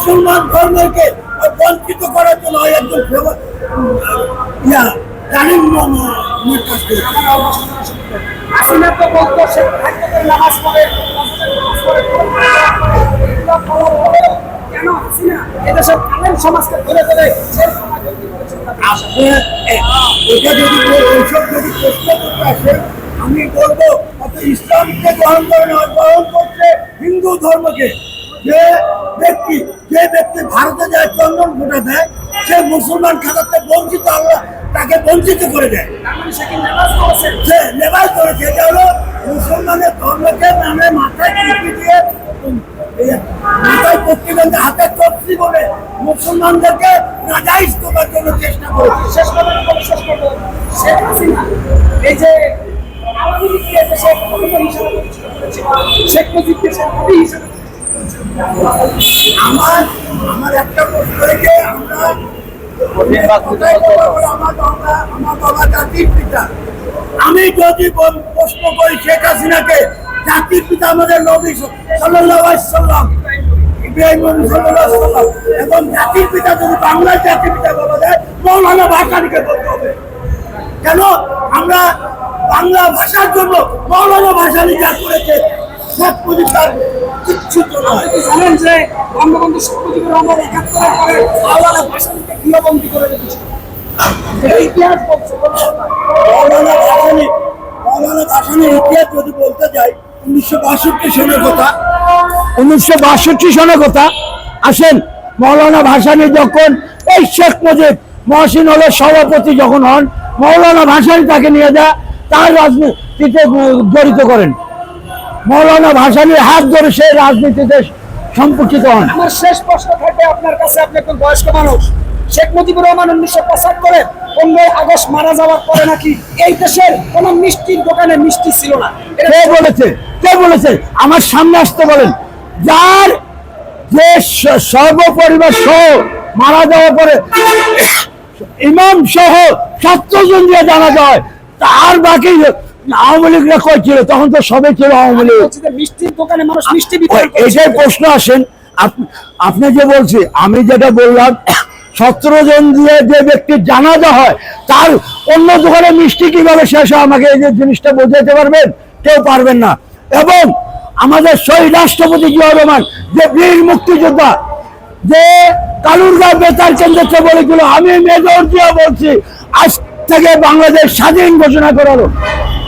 মুসলমান ধর্মকে বঞ্চিত করার জন্য একজন ইয়া তো বলতো সে নামাজ পড়ে কেন হাসিনা এদেশের আলেম সমাজকে ধরে এটা যদি এইসব যদি প্রশ্ন করতে আসে আমি বলব অত ইসলামকে গ্রহণ করে না গ্রহণ করছে হিন্দু ধর্মকে। যে ব্যক্তি যে ব্যক্তি ভারতে যায় চন্দন ফোটা দেয় সে মুসলমান খাতাতে বঞ্চিত আল্লাহ তাকে বঞ্চিত করে দেয়। মানে সে লেবাস করেছে এটা হলো মুসলমানের ধর্মকে নামে মাথায় টুপি দিয়ে মাথায় হাতে বলে মুসলমানদেরকে নাজাইজ করার জন্য চেষ্টা করেছে। শেষ করব শেখ হাসিনা এই যে আওয়ামী লীগকে দেশের প্রধান হিসাবে শেখ হিসাবে আমার আমার একটা প্রশ্ন রেখে আমি যদি প্রশ্ন করি শেখ হাসিনাকে, জাতির পিতা আমাদের নবী সাল্লাম এবং জাতির পিতা যদি বাংলার জাতির পিতা বলা যায়, মৌলানা ভাসানিকে বলতে হবে। কেন? আমরা বাংলা ভাষার জন্য মৌলানা ভাসানি যা করেছে, শেখ মুজিব নয়। জানেন যে বঙ্গবন্ধু শেখ মুজিবুর রহমান একাত্তরের পরে করে রেখেছে এটা ইতিহাস বলছে মৌলানা ভাসানি মৌলানা ভাসানির ইতিহাস যদি বলতে যাই, উনিশশো বাষট্টি সনের কথা আসেন মৌলানা ভাসানি যখন এই শেখ মুজিব মহসিন হলের সভাপতি যখন হন, মৌলানা ভাসানি তাকে নিয়ে যায়, তার রাজনীতিতে জড়িত করেন। মৌলানা ভাসানির হাত ধরে সেই রাজনীতিতে সম্পর্কিত হন আমার শেষ প্রশ্ন থাকবে আপনার কাছে আপনি একজন বয়স্ক মানুষ। শেখ মুজিবুর রহমান উনিশশো পঁচাত্তরে পনেরোই আগস্ট মারা যাওয়ার পরে নাকি এই দেশের কোন মিষ্টির দোকানে মিষ্টি ছিল না। কে বলেছে? কে বলেছে? আমার সামনে আসতে বলেন। যার যে সর্বপরিবার সহ মারা যাওয়ার পরে ইমাম সহ সাতজন দিয়ে জানা যায় তার বাকি আওয়ামী লীগরা কই ছিল? তখন তো সবে ছিল আওয়ামী লীগ। মিষ্টির দোকানে মানুষ মিষ্টি ওই বিতরণ করছে। এটাই প্রশ্ন আসেন। আপনি যে বলছি আমি যেটা বললাম সতেরো জন দিয়ে যে ব্যক্তির জানাজা হয় তার অন্য দোকানে মিষ্টি কীভাবে শেষ হয় আমাকে এই যে জিনিসটা বোঝাতে পারবেন? কেউ পারবেন না। এবং আমাদের শহীদ রাষ্ট্রপতি জিয়া রহমান যে বীর মুক্তিযোদ্ধা যে কালুরগাঁও বেতার কেন্দ্রকে বলেছিল আমি মেজর জিয়া বলছি আজ থেকে বাংলাদেশ স্বাধীন ঘোষণা করালো।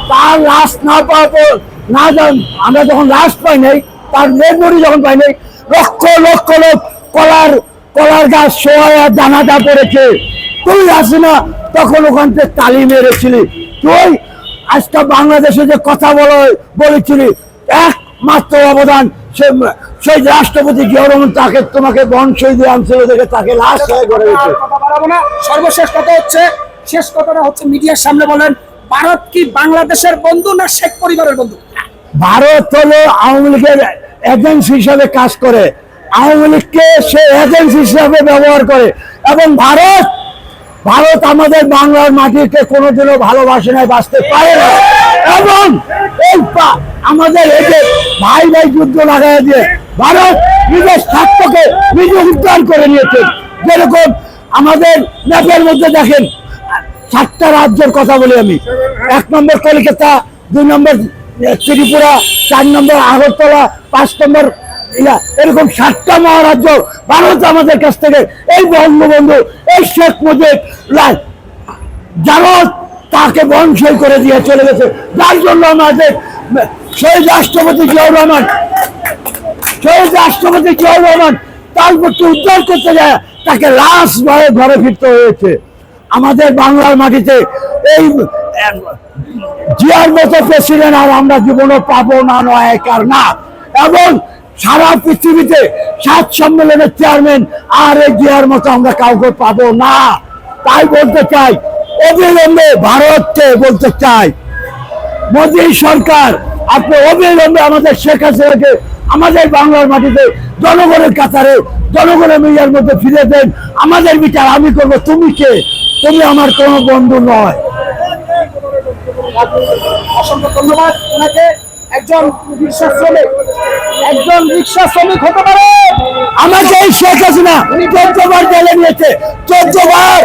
তার লাশ না পাওয়া পর- না জান, আমরা যখন লাশ পাই নাই, তার মেমরি যখন পাই নাই, লক্ষ লক্ষ লোক কলার কলার গাছ সোয়া জানাজা পড়েছে তুই আসি না, তখন ওখান থেকে তালি মেরেছিলি। তুই আজকে বাংলাদেশে যে কথা বলা, বলেছিলি, একমাত্র অবদান, সে সেই রাষ্ট্রপতি জিয়া তাকে, তোমাকে বংশই দিয়ে আনছিল দেখে তাকে লাশ হয়ে গড়ে সর্বশেষ কথা হচ্ছে, শেষ কথাটা হচ্ছে মিডিয়ার সামনে বলেন ভারত কি বাংলাদেশের বন্ধু না শেখ পরিবারের বন্ধু? ভারত হলো আওয়ামী লীগের এজেন্সি হিসাবে কাজ করে। আওয়ামী লীগকে সে এজেন্সি হিসাবে ব্যবহার করে। এবং ভারত ভারত আমাদের বাংলার মাটিকে কোনোদিনও ভালোবাসে না বাঁচতে পারে না এবং এই আমাদের এই ভাই ভাই যুদ্ধ লাগাই দিয়ে ভারত নিজের স্বার্থকে নিজে উদ্ধার করে নিয়েছে। যেরকম আমাদের ম্যাপের মধ্যে দেখেন সাতটা রাজ্যের কথা বলি আমি। এক নম্বর কলকাতা, দুই নম্বর ত্রিপুরা, চার নম্বর আগরতলা, পাঁচ নম্বর এরকম সাতটা মহারাজ্য ভারত আমাদের কাছ থেকে এই বঙ্গবন্ধু, এই শেখ মুজিব যারা তাকে বংশই করে দিয়ে চলে গেছে। যার জন্য আমাদের শহীদ রাষ্ট্রপতি জিয়াউর রহমান শহীদ রাষ্ট্রপতি জিয়াউর রহমান তার প্রতি উদ্ধার করতে যায়, তাকে লাশ ভয়ে ঘরে ফিরতে হয়েছে। আমাদের বাংলার মাটিতে এই জিয়ার মতো প্রেসিডেন্ট আর আমরা জীবনে পাবো না, নয় একার না। এবং সারা পৃথিবীতে সাত সম্মেলনের চেয়ারম্যান আর এই জিয়ার মতো আমরা কাউকে পাবো না। তাই বলতে চাই, অবিলম্বে ভারতকে বলতে চাই। মোদী সরকার, আপনি অবিলম্বে আমাদের শেখ হাসিনাকে আমাদের বাংলার মাটিতে জনগণের কাতারে জনগণের মিডিয়ার মধ্যে ফিরে দেন আমাদের বিচার আমি করব। তুমি কে? তুমি আমার কোনো বন্ধু নয়। অসংখ্য ধন্যবাদ। ওনাকে একজন রিক্সা শ্রমিক একজন রিক্সা শ্রমিক হতে পারে। আমাকে এই শেখ না চোদ্দ বার জেলে নিয়েছে। চোদ্দ বার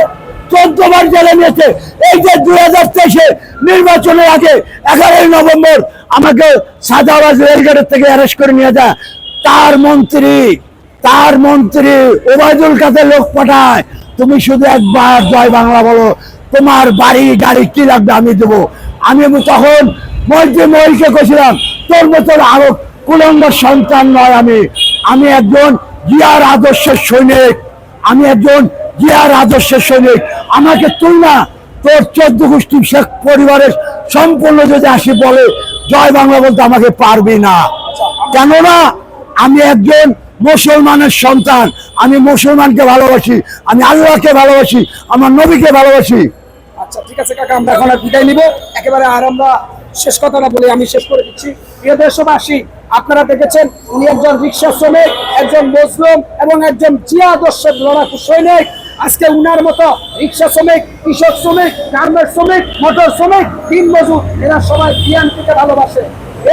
চোদ্দ বার জেলে নিয়েছে। এই যে দুই হাজার তেইশে নির্বাচনের আগে এগারোই নভেম্বর আমাকে সাদাবাজ রেলগেটের থেকে অ্যারেস্ট করে নিয়ে যায়। তার মন্ত্রী। তার মন্ত্রী ওবায়দুল কাদের লোক পাঠায়। তুমি শুধু একবার জয় বাংলা বলো, তোমার বাড়ি, গাড়ি কি লাগবে আমি দেবো। আমি তখন মন্ত্রী মহিলকে কছিলাম তোর মতন আরও কুলঙ্গের সন্তান নয় আমি। আমি একজন জিয়ার আদর্শের সৈনিক। আমি একজন জিয়ার আদর্শের সৈনিক। আমাকে তুই না, তোর চোদ্দ গোষ্ঠী শেখ পরিবারের সম্পূর্ণ যদি আসি বলে, জয় বাংলা বলতে আমাকে পারবি না। কেননা আমি একজন মুসলমানের সন্তান। আমি মুসলমানকে ভালোবাসি, আমি আল্লাহকে ভালোবাসি, আমার নবীকে ভালোবাসি। আচ্ছা ঠিক আছে কাকা, আমরা এখন আর বিদায় নিব। একেবারে আর আমরা শেষ কথাটা বলে, আমি শেষ করে দিচ্ছি। প্রিয় দেশবাসী, আপনারা দেখেছেন, উনি একজন রিক্সা শ্রমিক, একজন মজলুম এবং একজন জিয়া আদর্শের লড়াকু সৈনিক। আজকে উনার মতো রিক্সা শ্রমিক, কৃষক শ্রমিক, গার্মেন্ট শ্রমিক, মোটর শ্রমিক দিন মজুর, এরা সবাই বিএনপিকে ভালোবাসে।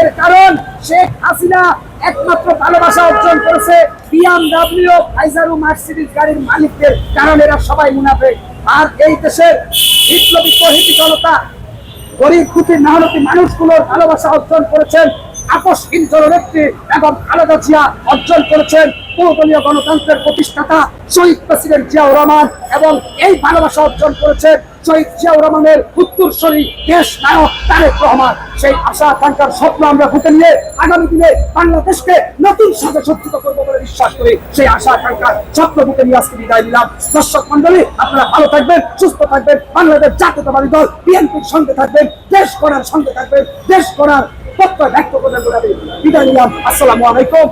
এর কারণ শেখ হাসিনা একমাত্র ভালোবাসা অর্জন করেছে বিএমডব্লিউ ফাইজারু মার্সিডিজ গাড়ির মালিকদের, কারণ এরা সবাই মুনাফে। আর এই দেশের বিপ্লবী তহিদি জনতা, গরিব দুটি মেহনতি মানুষগুলোর ভালোবাসা অর্জন করেছেন আপসহীন জননেত্রী এবং খালেদা জিয়া অর্জন করেছেন বহুদলীয় গণতন্ত্রের প্রতিষ্ঠাতা শহীদ প্রেসিডেন্ট জিয়াউর রহমান এবং এই ভালোবাসা অর্জন করেছেন শহীদ জিয়াউর রহমানের দেশ নায়ক তারেক রহমান। সেই আশা, আকাঙ্ক্ষার স্বপ্ন আমরা বুকে নিয়ে আগামী দিনে বাংলাদেশকে নতুন সাথে সজ্জিত করব বলে বিশ্বাস করি। সেই আশা, আকাঙ্ক্ষার স্বপ্ন বুকে নিয়ে আজকে বিদায় নিলাম। দর্শক মন্ডলী আপনারা ভালো থাকবেন, সুস্থ থাকবেন। বাংলাদেশ জাতীয়তাবাদী দল, বিএনপির সঙ্গে থাকবেন, দেশ করার সঙ্গে থাকবেন, দেশ করার প্রত্যয় ব্যক্ত করে বলে আমি বিদায় নিলাম। আসসালামু আলাইকুম।